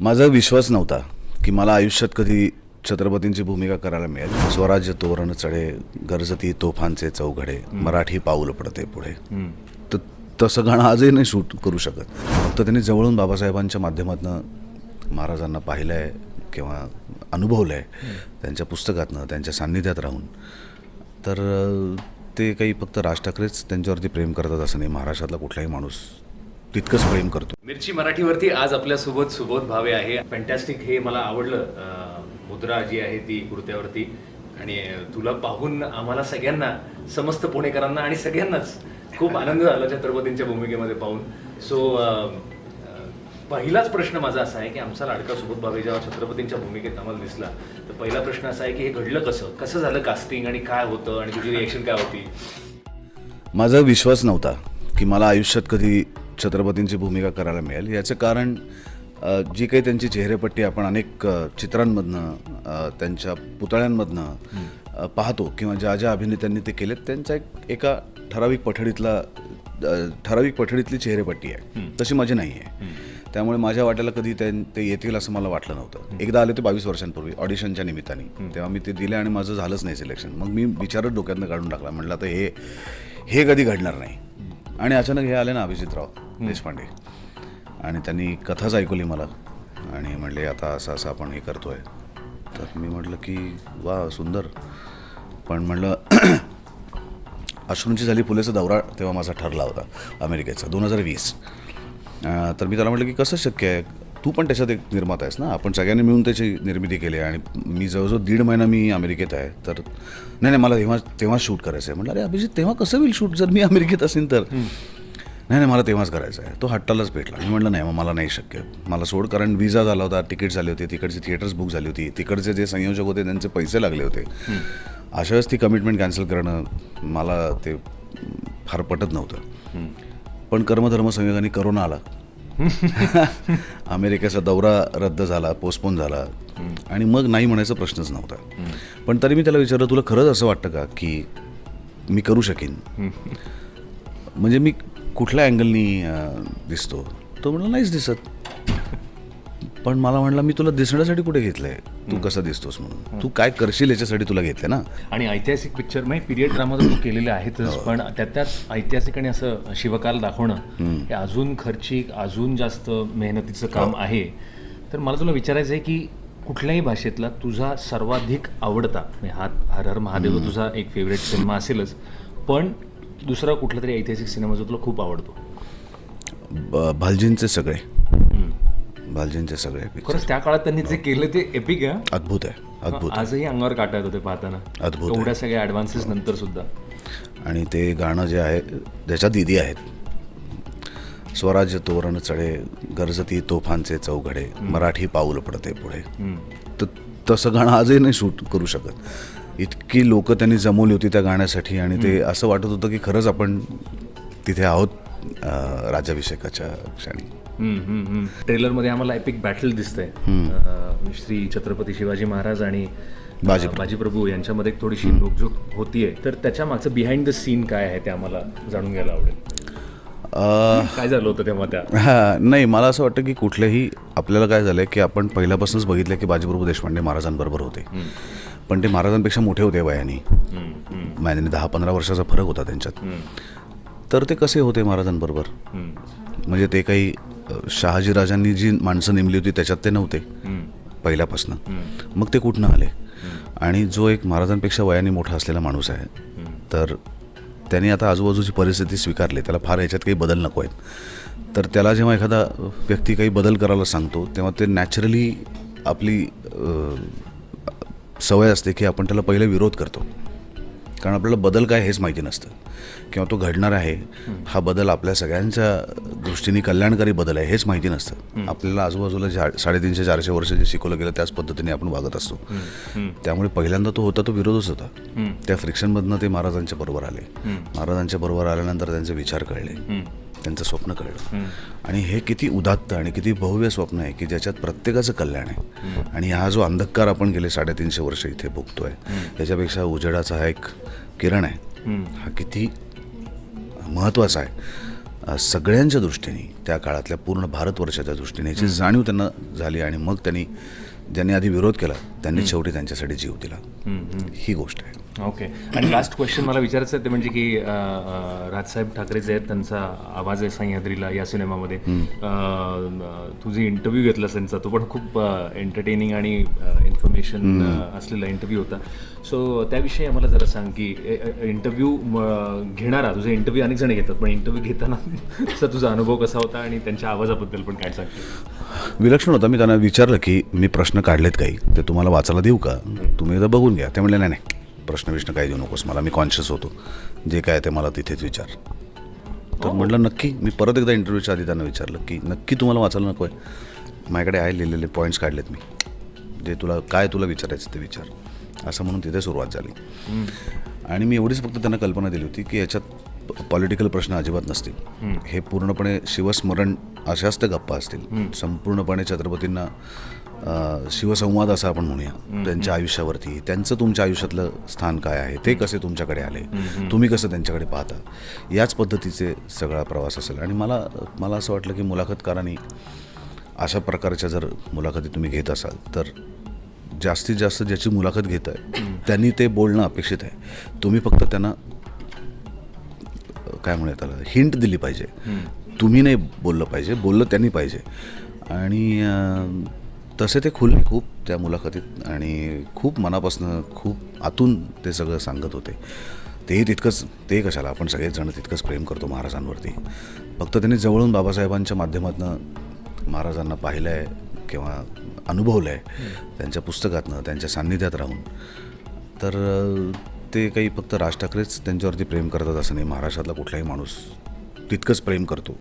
माझा विश्वास नव्हता की मला आयुष्यात कधी छत्रपतींची भूमिका करायला मिळेल. स्वराज्य तोरण चढे गरजती तोफांचे चौघडे मराठी पाऊल पडते पुढे. तर तसं गाणं आजही नाही शूट करू शकत. फक्त त्यांनी जवळून बाबासाहेबांच्या माध्यमातून महाराजांना पाहिलं आहे किंवा अनुभवलं आहे त्यांच्या पुस्तकातनं त्यांच्या सान्निध्यात राहून. तर ते काही फक्त राज ठाकरेच त्यांच्यावरती प्रेम करतात असं नाही. महाराष्ट्रातला कुठलाही माणूस तितकंच प्रेम करतो. मिरची मराठीवरती आज आपल्यासोबत सुबोध भावे आहे. फॅन्टॅस्टिक हे मला आवडलं. मुद्रा जी आहे ती कुर्त्यावरती. आणि तुला पाहून आम्हाला सगळ्यांना समस्त पुणेकरांना आणि सगळ्यांनाच खूप आनंद झाला छत्रपतींच्या भूमिकेमध्ये पाहून. सो पहिलाच प्रश्न माझा असा आहे की आमचा लाडका सुबोध भावे जेव्हा छत्रपतींच्या भूमिकेत आम्हाला दिसला तर पहिला प्रश्न असा आहे की हे घडलं कसं? कसं झालं कास्टिंग आणि काय होतं? आणि तुझी रिएक्शन काय होती? माझा विश्वास नव्हता की मला आयुष्यात कधी छत्रपतींची भूमिका करायला मिळेल. याचं कारण जी काही त्यांची चेहरेपट्टी आपण अनेक चित्रांमधनं त्यांच्या पुतळ्यांमधनं पाहतो किंवा ज्या ज्या अभिनेत्यांनी ते केलेत त्यांचा एक एका ठराविक पठडीतला ठराविक पठडीतली चेहरेपट्टी आहे. तशी माझी नाही आहे. त्यामुळे माझ्या वाट्याला कधी त्यां- ते येतील असं मला वाटलं नव्हतं. एकदा आले ते बावीस वर्षांपूर्वी ऑडिशनच्या निमित्ताने. तेव्हा मी ते दिले आणि माझं झालंच नाही सिलेक्शन. मग मी विचारत डोक्यातनं काढून टाकला. म्हटलं आता हे हे कधी घडणार नाही. आणि अचानक हे आले ना अभिजितराव. देशपांडे. आणि त्यांनी कथाच ऐकवली मला. आणि म्हणले आता असं असं आपण हे करतो आहे तर मी म्हटलं की वा सुंदर. पण म्हणलं अश्रूंची झाली फुलेचा दौरा तेव्हा माझा ठरला होता अमेरिकेचा दोन हजार वीस. तर मी त्याला म्हटलं की कसं शक्य आहे? तू पण त्याच्यात एक निर्माता आहेस ना? आपण सगळ्यांनी मिळून त्याची निर्मिती केली आहे आणि मी जवळजवळ दीड महिना मी अमेरिकेत आहे. तर नाही नाही मला तेव्हा तेव्हा शूट करायचं आहे म्हटलं अरे अभिजित तेव्हा कसं होईल शूट? जर मी अमेरिकेत असेल तर. नाही नाही मला तेव्हाच करायचं आहे. तो हट्टालाच भेटला. मी म्हटलं नाही मग मला नाही शक्य. मला सोड कारण विजा झाला होता तिकीट झाले होते तिकडचे थिएटर्स बुक झाली होती तिकडचे जे संयोजक होते त्यांचे पैसे लागले होते. अशा वेळेस ती कमिटमेंट कॅन्सल करणं मला ते फार पटत नव्हतं. पण कर्मधर्म संयोगाने करोना आला. अमेरिकेचा दौरा रद्द झाला पोस्टपोन झाला. आणि मग नाही म्हणायचा प्रश्नच नव्हता. पण तरी मी त्याला विचारलं तुला खरंच असं वाटतं का की मी करू शकीन? म्हणजे मी कुठल्या अँगलनी दिसतो? तो म्हणला नाहीच दिसत. पण मला म्हणला मी तुला दिसण्यासाठी कुठे घेतलंय? तू कसा दिसतोस म्हणून? तू काय करशील याच्यासाठी तुला घेतलंय ना? आणि ऐतिहासिक पिक्चर म्हणजे पिरियड ड्रामा तर तू केलेले आहेतच पण त्यात त्यात ऐतिहासिक आणि असं शिवकाल दाखवणं हे अजून खर्चिक अजून जास्त मेहनतीचं काम आहे. तर मला तुला विचारायचं आहे की कुठल्याही भाषेतला तुझा सर्वाधिक आवडता म्हणजे हा हर हर महादेव तुझा एक फेवरेट सिनेमा असेलच पण दुसरा कुठला तरी ऐतिहासिक सिनेमा जो तुला खूप आवडतो? भालजींचे सगळे. भालजींचे सगळे. खरंच त्या काळात त्यांनी जे केलं ते एपिक आहे अद्भुत आहे अद्भुत आजही अंगावर काटा येतो ते पाहताना. अद्भुत. एवढ्या सगळ्या ॲडव्हान्सेस नंतर सुद्धा. आणि ते गाणं जे आहे ज्याच्यात दिदी आहेत स्वराज्य तोरण चढे गरजती तोफांचे चौघडे मराठी पाऊल पडते पुढे. तर तसं गाणं आजही नाही शूट करू शकत. इतकी लोक त्यांनी जमवली होती त्या गाण्यासाठी आणि ते असं वाटत होतं की खरंच आपण तिथे आहोत राज्याभिषेकाच्या क्षणी. ट्रेलरमध्ये आम्हाला एपिक बॅटल दिसतंय. श्री छत्रपती शिवाजी महाराज आणि बाजीप्रभू. बाजीप्रभू यांच्यामध्ये एक थोडीशी नोकझोक होतीये. तर त्याच्या मागचं बिहाइंड द सीन काय आहे ते आम्हाला जाणून घ्यायला आवडेल? काय झालं होतं तेव्हा त्या? हा नाही मला असं वाटतं की कुठल्याही आपल्याला काय झालं की आपण पहिल्यापासूनच बघितलं की बाजीप्रभू देशपांडे महाराजांबरोबर होते. पण ते महाराजांपेक्षा मोठे होते वयाने म्हणजे दहा पंधरा वर्षाचा फरक होता त्यांच्यात. तर ते कसे होते महाराजांबरोबर? म्हणजे ते काही अ, शहाजीराजांनी जी माणसं नेमली होती त्याच्यात ते नव्हते. पहिल्यापासनं. मग ते कुठनं आले? आणि जो एक महाराजांपेक्षा वयाने मोठा असलेला माणूस आहे तर त्यांनी आता आजूबाजूची परिस्थिती स्वीकारली. त्याला फार याच्यात काही बदल नको आहेत. तर त्याला जेव्हा एखादा व्यक्ती काही बदल करायला सांगतो तेव्हा ते नॅचरली आपली सवय असते की आपण त्याला पहिले विरोध करतो. कारण आपल्याला बदल काय हेच माहिती नसतं. किंवा तो घडणार आहे हा बदल आपल्या सगळ्यांच्या दृष्टीने कल्याणकारी बदल आहे हेच माहिती नसतं. आपल्याला आजूबाजूला साडेतीनशे चारशे वर्ष जे शिकवलं गेलं त्याच पद्धतीने आपण वागत असतो. त्यामुळे पहिल्यांदा तो होता तो विरोधच होता. त्या फ्रिक्शनमधनं ते महाराजांच्या बरोबर आले. महाराजांच्या बरोबर आल्यानंतर त्यांचे विचार कळले. त्यांचं स्वप्न कळलं. आणि हे किती उदात्त आणि किती भव्य स्वप्न आहे की ज्याच्यात प्रत्येकाचं कल्याण आहे. आणि हा जो अंधकार आपण गेले साडेतीनशे वर्ष इथे भोगतोय त्याच्यापेक्षा उजेडाचा हा एक किरण आहे. हा किती महत्त्वाचा आहे. सगळ्यांच्या दृष्टीने त्या काळातल्या पूर्ण भारतवर्षाच्या दृष्टीने याची जाणीव त्यांना झाली आणि मग त्यांनी ज्यांनी आधी विरोध केला त्यांनी शेवटी त्यांच्यासाठी जीव दिला. ही गोष्ट आहे. ओके. आणि लास्ट क्वेश्चन मला विचारायचं आहे ते म्हणजे की राजसाहेब ठाकरे जे आहेत त्यांचा आवाज आहे सह्याद्रीला या सिनेमामध्ये. तू जे इंटरव्ह्यू घेतलास त्यांचा तो पण खूप एंटरटेनिंग आणि इन्फॉर्मेशन असलेला इंटरव्ह्यू होता. सो त्याविषयी आम्हाला जरा सांग की इंटरव्ह्यू घेणारा तुझे इंटरव्ह्यू अनेक जण घेतात पण इंटरव्ह्यू घेताना तुझा अनुभव कसा होता आणि त्यांच्या आवाजाबद्दल पण काय सांगते विलक्षण होता. मी त्यांना विचारलं की मी प्रश्न काढलेत काही ते तुम्हाला वाचायला देऊ का? तुम्ही एकदा बघून घ्या. ते म्हणले नाही नाही प्रश्न विष्ण काही देऊ नकोस मला मी कॉन्शियस होतो. जे काय ते मला तिथेच विचार. तर म्हटलं नक्की मी परत एकदा इंटरव्ह्यूच्या आधी त्यांना विचारलं की नक्की तुम्हाला वाचायला नको आहे माझ्याकडे आहे लिहिलेले पॉईंट्स काढलेत मी. जे तुला काय तुला विचारायचं ते विचार. असं म्हणून तिथे सुरुवात झाली. आणि मी एवढीच फक्त त्यांना कल्पना दिली होती की याच्यात पॉलिटिकल प्रश्न अजिबात नसतील. हे पूर्णपणे शिवस्मरण अशाच त्या गप्पा असतील. संपूर्णपणे छत्रपतींना शिवसंवाद असं आपण म्हणूया. त्यांच्या आयुष्यावरती. त्यांचं तुमच्या आयुष्यातलं स्थान काय आहे? ते कसे तुमच्याकडे आले? तुम्ही कसं त्यांच्याकडे पाहता? याच पद्धतीचे सगळा प्रवास असेल. आणि मला मला असं वाटलं की मुलाखतकारांनी अशा प्रकारच्या जर मुलाखती तुम्ही घेत असाल तर जास्तीत जास्त ज्याची मुलाखत घेत आहे त्यांनी ते बोलणं अपेक्षित आहे. तुम्ही फक्त त्यांना काय म्हणूया त्याला हिंट दिली पाहिजे. तुम्ही नाही बोललं पाहिजे बोललं त्यांनी पाहिजे. आणि तसे ते खुले खूप त्या मुलाखतीत आणि खूप मनापासून खूप आतून ते सगळं सांगत होते. तेही तितकंच ते कशाला आपण सगळेच जण तितकंच प्रेम करतो महाराजांवरती. फक्त त्यांनी जवळून बाबासाहेबांच्या माध्यमातून महाराजांना पाहिलं आहे किंवा अनुभवलं आहे त्यांच्या पुस्तकातनं त्यांच्या सान्निध्यात राहून. तर ते काही फक्त राज ठाकरेच त्यांच्यावरती प्रेम करतात असं नाही. महाराष्ट्रातला कुठलाही माणूस तितकंच प्रेम करतो.